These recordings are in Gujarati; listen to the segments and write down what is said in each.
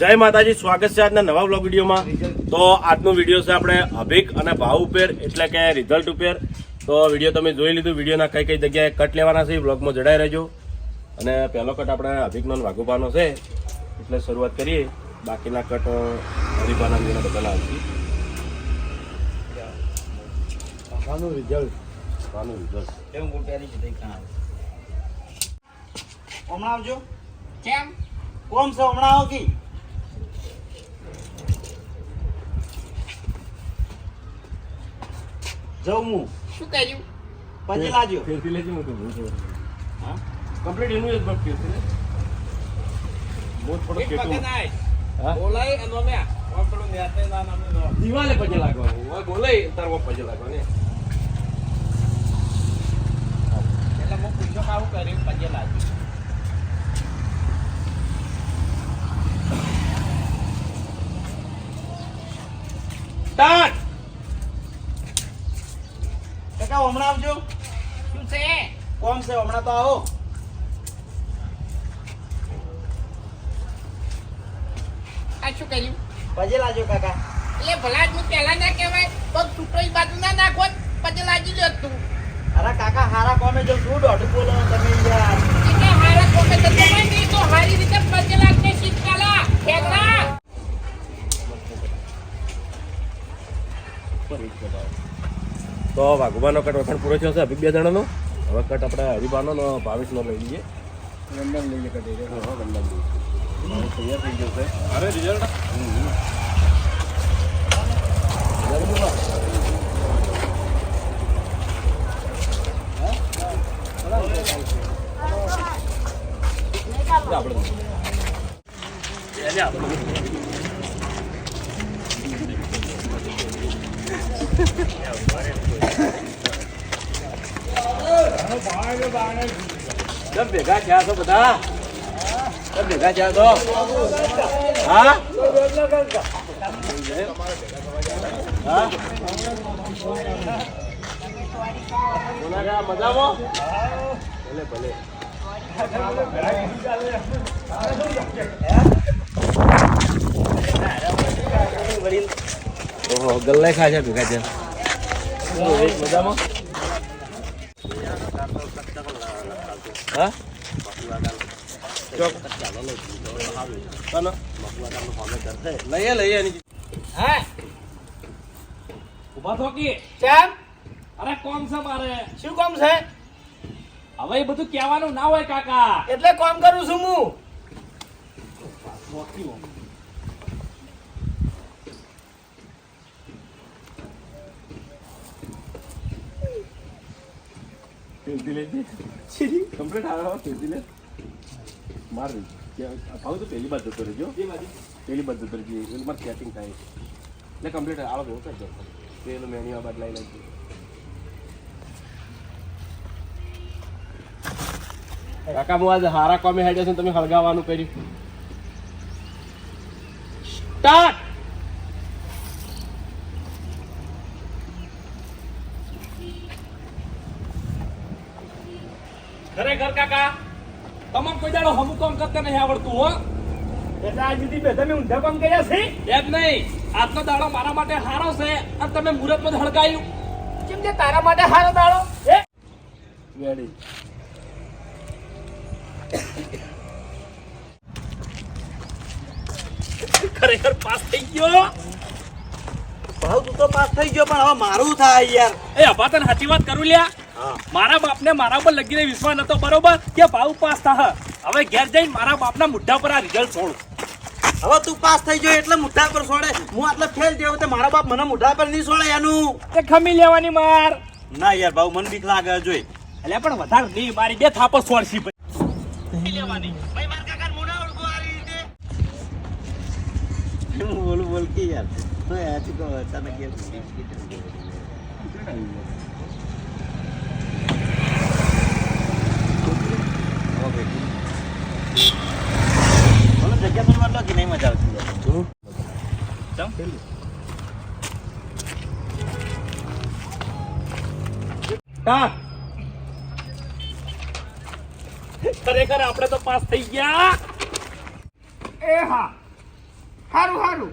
જય માતાજી સ્વાગત છે આજના નવા બ્લોગ વિડીયોમાં. તો આજનો વીડિયો છે આપણે અભિક અને ભાવ ઉપેર એટલે કે રિઝલ્ટ ઉપેર. તો વીડિયો તમે જોઈ લીધું વિડીયોના કઈ કઈ જગ્યાએ કટ લેવાના છે એ બ્લોગમાં જડાઈ રહેજો. અને પહેલો કટ આપણે અભિકનો વાઘુપાનો છે એટલે શરૂઆત કરીએ. બાકીના કટ હરિપાના અંગેના બધા આવશે રિઝલ્ટ રિઝલ્ટ હમણાં આવજો. કેમ? કોમ છે હમણાં આવો હું. શું કહેજો? પછી લાજો. ફેરથી લેજો હું તો હા? કમ્પ્લીટ એનું જ બસ ફેરથી બહુ થોડો વખત હા? બોલાય એનો. હવે પેલું નેતે ના નામે નો. દિવાલે પછી લાગવાનું. ઓય બોલાય તાર પગે લાગવાનું એટલે હું પૂછ્યો કાઉ આવું પછી લાગ્યું સ્ટાર્ટ કાકા હમણાં આવજો શું છે કોમ છે હમણાં તો આવો. આ શું કર્યું? પછી કાકા. એટલે ભલા જ પહેલા ના કહેવાય પગ તૂટો બાજુ ના નાખો પગે લાગી તું. અરે કાકા હારા કોમે જો શું દોઢ બોલો તમે યાર. એટલે હારા કોમે તો તમારે નહીં તો હારી રીતે ખેગડા તો વાઘુબાનો કટ વખણ પૂરો થયો છે અભિક બે જણાનો? હવે કટ આપણે હરિભાનો નો ભાવેશનો લઈ લઈએ. લંડન લઈએ કટ હા લંડન લઈએ તૈયાર થઈ ગયો છે. અરે રિઝલ્ટ ભેગા થયા છો બધા? ભેગા થયા છો? હા? મજામાં? ભલે ભલે. ઓહો, ગલ્લે ખા છે ભેગા છે મજામાં? હા? હા ઊભા થો કે અરે કોમ છે મારે શું કોમ છે હવે બધું કહેવાનું ના હોય કાકા એટલે કોમ કરું છું હું ફેરથી લેજે કમ્પ્લીટ આવે ફેરથી લે. માર ભાવ તો પહેલી બાદ જતો રહેજો. પહેલી બાદ જતો રહેજો. એટલે મારે સેટિંગ થાય. એટલે કમ્પ્લીટ આવો ભેગો કરજો પેલું મેન્યુ બદલાઈ નાખજો કાકા હું આજે હારા કોમે હેડ્યો છે તમે હળગાવાનું કર્યું. સ્ટાર્ટ ખરેખર કાકા તમામ કોઈ દાડો હમું કામ કરતા નહીં આવડતું હો. એટલે આજ સુધી બે તમે ઊંધા કામ કર્યા છે? એમ નહીં. આજનો દાડો મારા માટે હારો છે અને તમે મુહૂર્તમાં જ હડકાયું કેમ કે તારા માટે હારો દાડો? એ રેડી ખરેખર પાસ થઈ ગયો? ભાવ તું તો પાસ થઈ ગયો પણ હવે મારું થાય યાર. એ અભા તને સાચી વાત કરું લ્યા. મારા બાપને મારા પર લગીને વિશ્વાસ નતો બરોબર? કે ભાવ પાસ થા હવે ઘેર જઈને મારા બાપના મુઢ્ઢા પર આ રિઝલ્ટ છોડ. હવે તું પાસ થઈ ગયો એટલે મુઠ્ઠા પર છોડે. હું આટલે ફેલ થયો તો મારા બાપ મને મુઠ્ઠા પર નહીં છોડે એનું. તે ખમી લેવાની માર. ના યાર ભાવ મને બીક લાગે જોઈ એટલે પણ વધારે નહીં મારી બે થાપો છોડશી ભાઈ. હું બોલું બોલ કે યાર. તો આ ચીકો અચાનક બોલો જગ્યા વાર કે નહીં મજા આવતી સ્ટાર્ટ ખરેખર આપણે તો પાસ થઈ ગયા. એ હા. સારું હારું.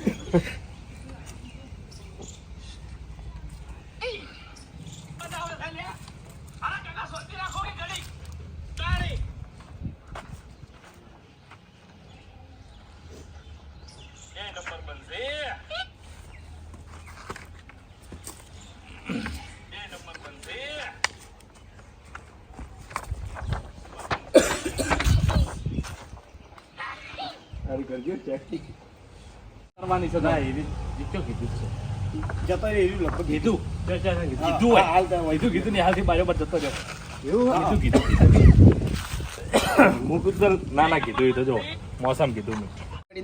કરવાની છે ના એવી કીધું છે? જતો એવી લગભગ કીધું. ચાલ, ચાલ, ચાલ, કીધું. હોય. કીધું કીધું ને હાલથી બાજુ પર જતો રહ્યો. કીધું કીધું હું કીધું ના ના કીધું એ તો જો મોસમ કીધું મેં.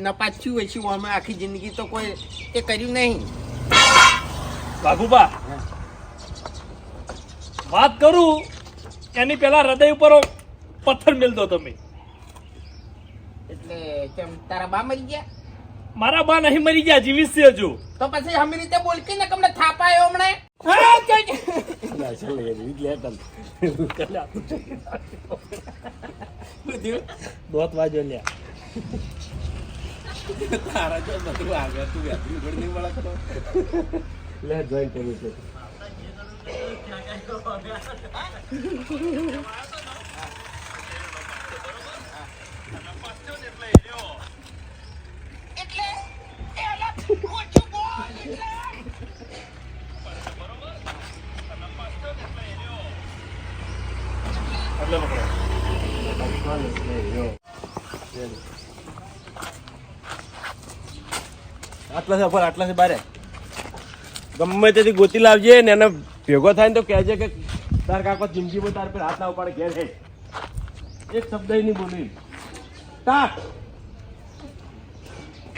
નપાચ્યું હોય છે આમાં આખી જિંદગી તો કોઈ એ કર્યું નહીં. બાબુબા વાત કરું એની પેલા હૃદય ઉપર પથ્થર મેલતો તમે. એટલે કેમ તારા બા મરી ગયા? મારા બા નહીં મરી ગયા જીવિત છે હજુ. તો પછી હમી રીતે બોલકી ને કમને થાપાયો હમણે? દોત વાજો લ્યા. તારા જો બધું આગળ તું વેતરી ઉઘડ નહીં મળે તો. લે જોઈન કર્યું છે એટલે આટલા છે ઉપર આટલા છે બારે ગમે તેથી ગોતી લાવજે ને એને ભેગો થાય ને તો કહેજે કે તાર કાકો જિંદગીમાં તાર પર હાથ ના ઉપાડે ઘેર હે એક શબ્દ નહીં બોલી. તાક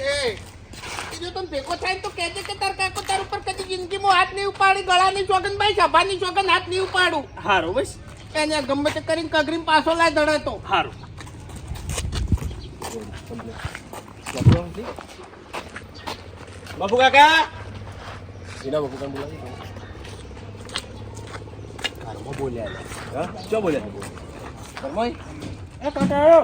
એ જો તમે ભેગો થાય ને તો કહેજે કે તાર કાકો તાર ઉપર કદી જિંદગીમાં હાથ નહીં ઉપાડી ગળાની ચોગન ભાઈ સભાની ચોગન હાથ નહીં ઉપાડું. હારો બસ. એને ગમે તે કરીને કગરીને પાછો લાય દડે તો હારું બાપુ કાકા એના બાપુ કાકા બોલાવી ઘરમાં બોલ્યા લે. હા ચો બોલ્યા તું? ઘરમાં? એ કાકા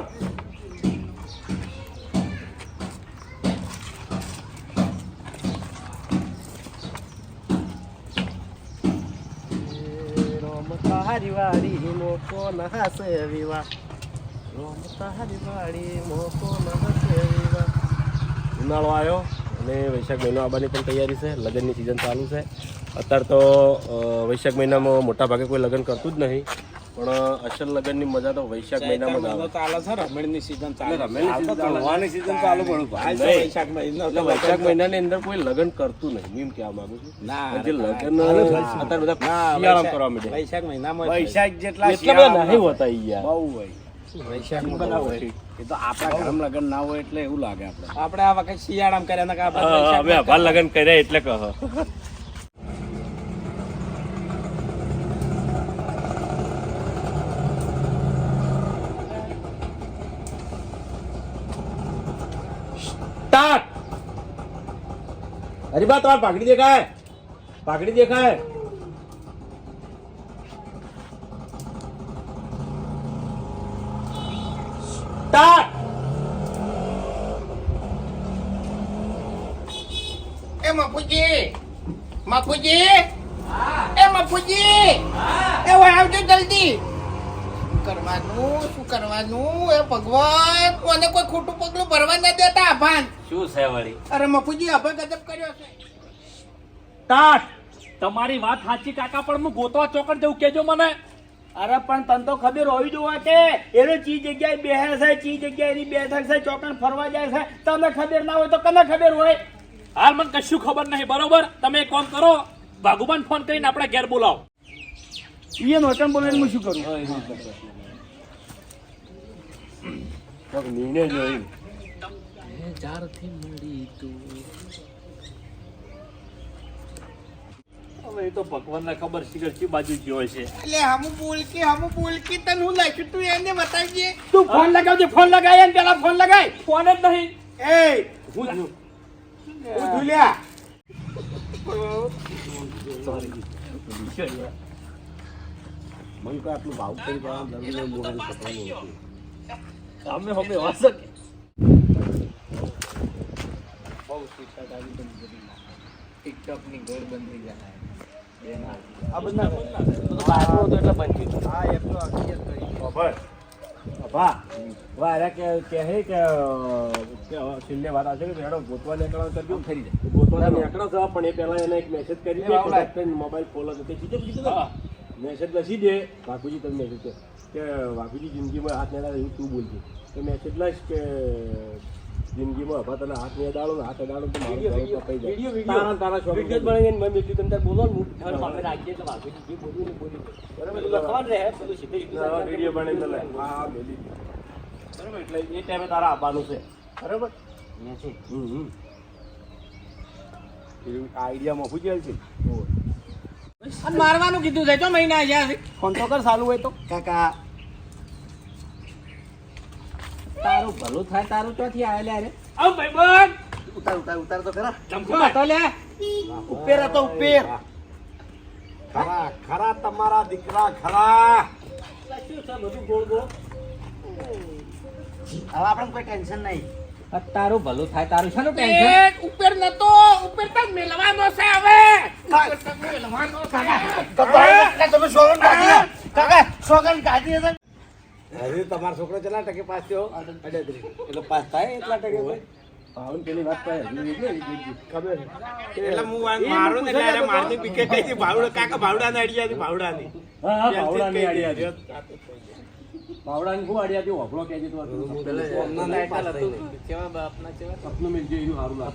આવ્યો. રમતા હારી વાળી મોકો નહાસે વિવા રમતા હારી વાળી મોકો નહાસે વિવા ઉનાળો આવ્યો અને વૈશાખ મહિનો આવવાની પણ તૈયારી છે. લગ્નની સિઝન ચાલુ છે. અત્યારે તો વૈશાખ મહિનામાં મોટા ભાગે કોઈ લગ્ન કરતું જ નહીં. પણ અસલ લગ્નની મજા તો વૈશાખ મહિનામાં આવે. ચાલે છે રમણની season ચાલે. રમણીની season ચાલે. ભાઈ. વૈશાખ મહિના એટલે વૈશાખ મહિનાની અંદર કોઈ લગન કરતું નહીં. એમ કહેવા માંગુ છું. ના, જે લગન અત્યારે બધા ના, શિયાળામાં વૈશાખ- કરવા માંડ્યા. વૈશાખ મહિનામાં વૈશાખ જેટલા એટલા બધા નહીં હોતા યાર. બહુ હોય. વૈશાખમાં બહુ હોય. એ તો આપણા ઘરમાં લગ્ન ના હોય એટલે એવું લાગે આપણે આપણે આ વખત શિયાળામાં કર્યા ને કે આપણે હવે અભાર લગ્ન કર્યા એટલે કહો સ્ટાર્ટ અરે બા તમારે પાઘડી દેખાય. પાઘડી દેખાય. સ્ટાર્ટ. એ મફુજી. મફુજી. એ મફુજી. એ આવજો જલ્દી. કરવાનું શું કરવાનું? એ ભગવાન કોને કોઈ ખોટું પગલું ભરવા ન દેતા ભાન. શું છે વળી? અરે મફુજી અભય ગજબ કર્યો છે. તાટ તમારી વાત સાચી કાકા પણ હું ગોતવા ચોકડ જવું કેજો મને. અરે પણ તને તો ખબર હોવી જોવા કે એને ચી જગ્યાએ બેહે છે ચી જગ્યાએ એની બેઠક છે ચોકડ ફરવા જાય છે. તમને ખબર ના હોય તો કને ખબર હોય? હાલ મને કશું ખબર નહીં બરોબર? તમે એક કામ કરો ભાગુબાન ફોન કરીને આપણે ઘેર બોલાવો. એ નોટન બોલાવીને હું શું કરું? નિર્ણય જોઈ હવે એ તો ભગવાનને ખબર કે કઈ બાજુ ગયો છે. એટલે હમુ બોલકી હમુ બોલકી તને હું લખ્યું તું એને બતાવજે. તું ફોન લગાવજે ફોન લગાય એને પેલા ફોન લગાય. ફોન જ નહીં. એ હું હું ધુલ્યા મને કોઈ આટલું ભાવ કરી દેવાનું જરૂર નહીં, મોહન છોકરાનું હતું. સામે હમે વાસક આ બધા હતો એટલે બંધ થયું. ખબર અભા. વારા કે કહે કે કે છેલ્લે વાત આવશે કે હેડો ગોતવા નીકળો તો કેવું થઈ જાય? ગોતવા નીકળો પણ એ પહેલા એને એક મેસેજ કરી મોબાઈલ ખોલો તો તે કીધું કીધું મેસેજ લખી દે વાઘુજી તમને મેસેજ કે કે વાઘુજી જિંદગીમાં હાથ નહીં એવું તું બોલજે. તો મેસેજ લઈશ કે જિંદગીમાં અભા તને હાથ ને હાથ અડાડો તો મારું કપાઈ જાય. તારા તારા શોખ વિડિયો બનાવીને મેં કીધું તમે બોલો હું. તારા માથે રાખીએ તો વાગી જે બોલ્યું ને બોલી બરાબર. એટલે લખવાનું રહે પેલું સીધે સીધું વિડિયો બને તો હા મેલી બરાબર એટલે એ ટાઈમે તારા આપવાનું છે. બરાબર? હમ હમ. આઈડિયામાં પૂછેલ છે. અને મારવાનું કીધું છે. ચો મહિના અહીંયા ફોન તો કર સારું હોય તો. કાકા. તારું ભલું થાય તારું ચોથી આવેલા અરે આવ ભાઈબંધ ઉતાર ઉતાર ઉતાર તો ખરા. ચમકો હતો લે. ઉપેર હતો ઉપેર ખરા ખરા તમારા દીકરા ખરા. શું છે બધું ગોળ ગોળ? હવે આપણે કોઈ ટેન્શન નહીં. તારું ભલું થાય તારું શાનું ટેન્શન ઉપર નતો ઉપર તક મેલવાનો છે હવે. ઉપેર તક મેલવાનો છે. તમે સોગન કાઢી કાકા સોગન કાઢી હતા અરે તમારો છોકરો ચલા ટકે પાસ થયો? એટલે પાસ થાય એટલા ટકે ભાવન પેલી વાત ને ખબર એટલે હું મારો ને એટલે અરે મારની પીકે હતી ભાવડા કાકા ભાવડા ના અડિયા હતી ભાવડા ની હા હા ભાવડાની આડી હતી ભાવડાની શું આડી હતી. કેવા બાપના તો સપનું મિલજે એનું સારું લાગે.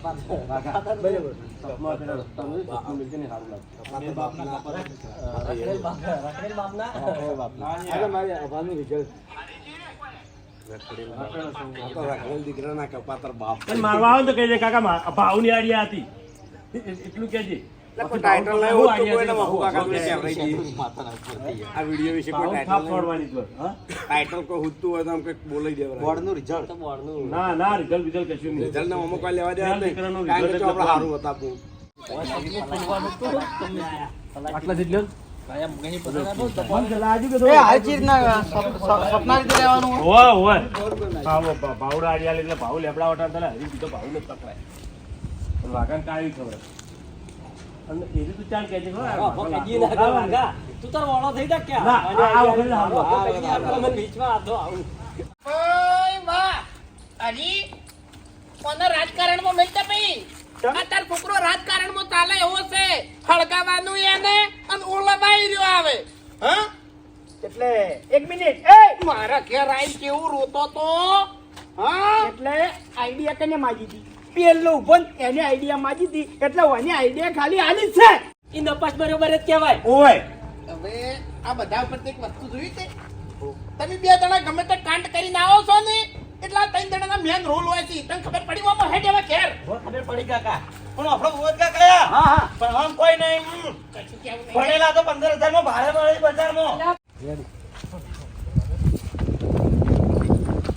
બરાબર. સપનું આપેલા રસ્તામાં સપનું મિલજે ને સારું લાગે. અરે મારી અભાનું રિઝલ્ટ દીકરાના કપાતર બાપ. મારવા આવે તો તો કહેજે કાકા ભાવ ભાવની આડિયા હતી. એટલું કહેજે આટલા જ લ્યો. હોવે, હોવે. ભાવ- ભાવ- ભાવડા આડિયા લે એટલે ભાવ લેબડા વટાડતા. હજી બીજો ભાવ નથી પકડાય. વાઘાને ખબર. તું તાર વાળો થઈ જા ક્યાં? બીચમાં આવું. કોને રાજકારણમાં મેલતા ભાઈ? આ છોકરો રાજકારણમાં ચાલે એવો છે. હળગાવાનું એને અને ઓલવાઈ રહ્યો આવે. હા? એટલે એક મિનિટ. એ! મારા ઘેર આઈ કેવું રોતો તો? હા? એટલે આઈડિયા કને માગી હતી? પેલો ઊભો એને આઈડિયા માજી હતી એટલે ઓની આઈડિયા ખાલી આની છે. એ નપાસ બરોબર જ કહેવાય. ઓય. હવે આ બધા ઉપર એક વસ્તુ જોઈ છે. તમે બે જણા ગમે તે કાંડ કરીને આવો છો ને એટલા ત્રણ જણાના મેન રોલ હોય છે. તને ખબર પડી વામાં હેડ હવે ઘેર? ખબર પડી કાકા. પણ આપણો રોજ કા કયા હા હા. પણ આમ કોઈ નહીં કશું કેવું નહીં ભણેલા તો પંદર હજારમાં ભાડે મળે બજારમાં.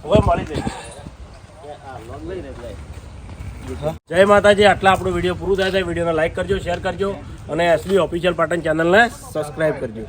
હવે મળી જશે જય માતાજી, આટલા આપણો વીડિયો પૂરું થાય છે વિડીયોને લાઈક કરજો, શેર કરજો અને એસબી ઓફિશિયલ પાટણ ચેનલને સબસ્ક્રાઇબ કરજો.